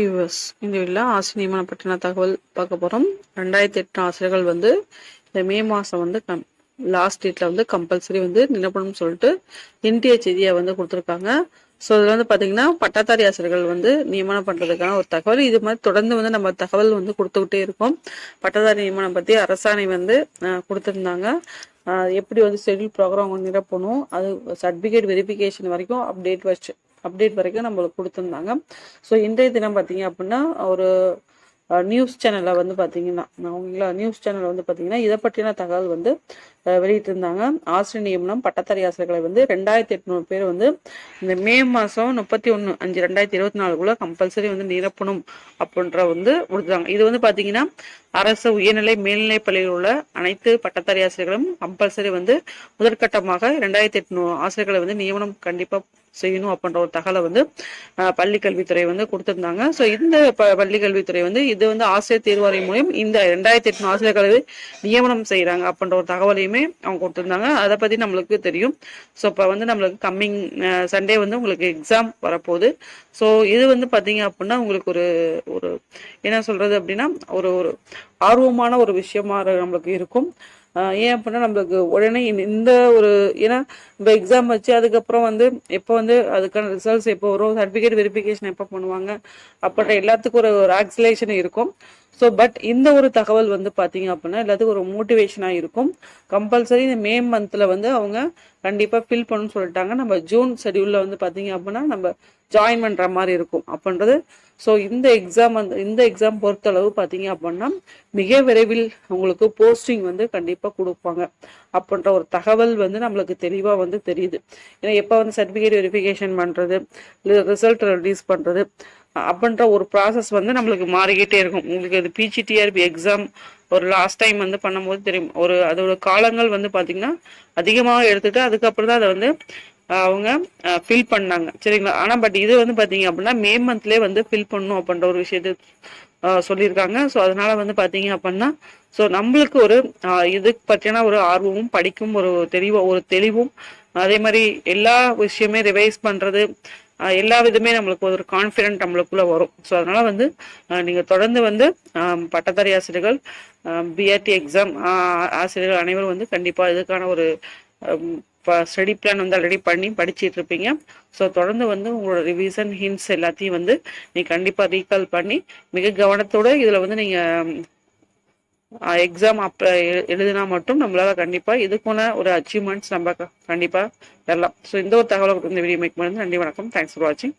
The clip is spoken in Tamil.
யூஎஸ் இந்த வீடியோவில் ஆசிரியர் நியமனம் பற்றின தகவல் பார்க்க போகிறோம் ரெண்டாயிரத்தி எட்டு ஆசிரியர்கள் வந்து இந்த மே மாதம் வந்து கம் லாஸ்ட் டேட்டில் வந்து கம்பல்சரி வந்து நிலப்பணும்னு சொல்லிட்டு என்டிஏ செய்தியை வந்து கொடுத்துருக்காங்க. ஸோ இதில் வந்து பார்த்தீங்கன்னா பட்டதாரி ஆசிரியர்கள் வந்து நியமனம் பண்ணுறதுக்கான ஒரு தகவல். இது மாதிரி தொடர்ந்து வந்து நம்ம தகவல் வந்து கொடுத்துக்கிட்டே இருக்கோம். பட்டதாரி நியமனம் பற்றி அரசாணை வந்து கொடுத்துருந்தாங்க. எப்படி வந்து ஷெடியூல் ப்ரோக்ராம் நிரப்பணும்? அது சர்டிஃபிகேட் வெரிஃபிகேஷன் வரைக்கும் அப்டேட் வச்சு அப்டேட் வரைக்கும் நம்மளுக்கு கொடுத்துருந்தாங்க. ஸோ இன்றைய தினம் பார்த்தீங்க அப்படின்னா ஒரு நியூஸ் சேனலில் வந்து பார்த்தீங்கன்னா அவங்களா நியூஸ் சேனல் வந்து பார்த்தீங்கன்னா இதை பற்றின தகவல் வந்து வெளியிட்டிருந்தாங்க. ஆசிரியர் நியமனம் பட்டதாரி ஆசிரியர்களை வந்து ரெண்டாயிரத்தி எட்நூறு பேர் வந்து இந்த மே மாதம் முப்பத்தி ஒன்று அஞ்சு ரெண்டாயிரத்தி இருபத்தி நாலுக்குள்ள கம்பல்சரி வந்து நிரப்பணும் அப்படின்ற வந்து கொடுத்தாங்க. இது வந்து பார்த்தீங்கன்னா அரசு உயர்நிலை மேல்நிலை பள்ளியில் உள்ள அனைத்து பட்டத்தறி ஆசிரியர்களும் கம்பல்சரி வந்து முதற்கட்டமாக ரெண்டாயிரத்தி எட்நூறு ஆசிரியர்களை வந்து நியமனம் கண்டிப்பாக செய்யணும் அப்படின்ற ஒரு தகவலை வந்து பள்ளிக்கல்வித்துறை பள்ளி கல்வித்துறை வந்து கொடுத்திருந்தாங்க. ஸோ இந்த ப பள்ளி கல்வித்துறை வந்து இது வந்து ஆசிரியர் தேர்வாணையம் மூலியம் இந்த ரெண்டாயிரத்தி எட்டு ஆசிரியர்களை நியமனம் செய்கிறாங்க அப்படின்ற ஒரு தகவலையுமே அவங்க கொடுத்திருந்தாங்க. அதை பற்றி நம்மளுக்கு தெரியும். ஸோ இப்போ வந்து நம்மளுக்கு கம்மிங் சண்டே வந்து உங்களுக்கு எக்ஸாம் வரப்போகுது. ஸோ இது வந்து பார்த்தீங்க அப்படின்னா உங்களுக்கு ஒரு ஒரு என்ன சொல்றது அப்படின்னா ஒரு ஒரு ஆர்வமான ஒரு விஷயமா நம்மளுக்கு இருக்கும். ஏன் அப்படின்னா நம்மளுக்கு உடனே இந்த- ஒரு ஏன்னா இப்போ எக்ஸாம் வச்சு அதுக்கப்புறம் வந்து எப்போ வந்து அதுக்கான ரிசல்ட்ஸ் எப்போ வரும் சர்டிஃபிகேட் வெரிஃபிகேஷன் எப்போ பண்ணுவாங்க அப்படின்ற எல்லாத்துக்கும் ஒரு ஒரு ஆக்சிலேஷன் இருக்கும். ஸோ பட் இந்த ஒரு தகவல் வந்து பார்த்தீங்க அப்படின்னா எல்லாத்துக்கும் ஒரு மோட்டிவேஷனாக இருக்கும். கம்பல்சரி இந்த மே மந்தில் வந்து அவங்க கண்டிப்பாக ஃபில் பண்ணணும்னு சொல்லிட்டாங்க. நம்ம ஜூன் ஷெடியூலில் வந்து பார்த்தீங்க அப்படின்னா நம்ம ஜாயின் பண்ணுற மாதிரி இருக்கும். அப்படின்றது ஸோ இந்த எக்ஸாம் வந்து இந்த எக்ஸாம் பொறுத்தளவு பார்த்தீங்க அப்படின்னா மிக விரைவில் உங்களுக்கு போஸ்டிங் வந்து கண்டிப்பாக கொடுப்பாங்க. அப்படின்ற ஒரு தகவல் வந்து நம்மளுக்கு தெளிவாக வந்து தெரியுது. ஏன்னா எப்போ வந்து சர்டிஃபிகேட் வெரிஃபிகேஷன் பண்ணுறது ரிசல்ட் ரிலீஸ் பண்ணுறது அப்படின்ற ஒரு ப்ராசஸ் வந்து நம்மளுக்கு மாறிக்கிட்டே இருக்கும். உங்களுக்கு இது பிஜிடிஆர்பி எக்ஸாம் ஒரு லாஸ்ட் டைம் வந்து பண்ணும்போது தெரியும். ஒரு அதோட காலங்கள் வந்து பார்த்தீங்கன்னா அதிகமாக எடுத்துட்டு அதுக்கப்புறம் தான் அதை வந்து அவங்க ஃபில் பண்ணாங்க. சரிங்களா? ஆனால் பட் இது வந்து பார்த்தீங்க அப்படின்னா மே மந்த்லேயே வந்து ஃபில் பண்ணணும் அப்படின்ற ஒரு விஷயத்தை சொல்லியிருக்காங்க. ஸோ அதனால வந்து பார்த்தீங்க அப்படின்னா ஸோ நம்மளுக்கு ஒரு இது பற்றியான ஒரு ஆர்வமும் படிக்கும் ஒரு தெளிவும் ஒரு தெளிவும் அதே மாதிரி எல்லா விஷயமே ரிவைஸ் பண்ணுறது எல்லா விதமே நம்மளுக்கு ஒரு கான்ஃபிடென்ட் நம்மளுக்குள்ள வரும். ஸோ அதனால வந்து நீங்கள் தொடர்ந்து வந்து பட்டதாரி ஆசிரியர்கள் பிஆர்டி எக்ஸாம் ஆசிரியர்கள் அனைவரும் வந்து கண்டிப்பாக இதுக்கான ஒரு ஸ்டடி பிளான் வந்து ஆல்ரெடி பண்ணி படிச்சுட்டு இருப்பீங்க. ஸோ தொடர்ந்து வந்து உங்களோட ரிவிஷன் ஹின்ஸ் எல்லாத்தையும் வந்து நீ கண்டிப்பாக ரீகால் பண்ணி மிக கவனத்தோடு இதில் வந்து நீங்கள் எக்ஸாம் அப்ப எ- எழுதினா மட்டும் நம்மளால கண்டிப்பா இதுக்குள்ள ஒரு அச்சீவ்மெண்ட்ஸ் நம்ம க- கண்டிப்பா பெறலாம் ஸோ இந்த ஒரு தகவலை இந்த வீடியோ மேக் பண்ணுறது நன்றி வணக்கம். தேங்க்ஸ் ஃபார் வாட்சிங்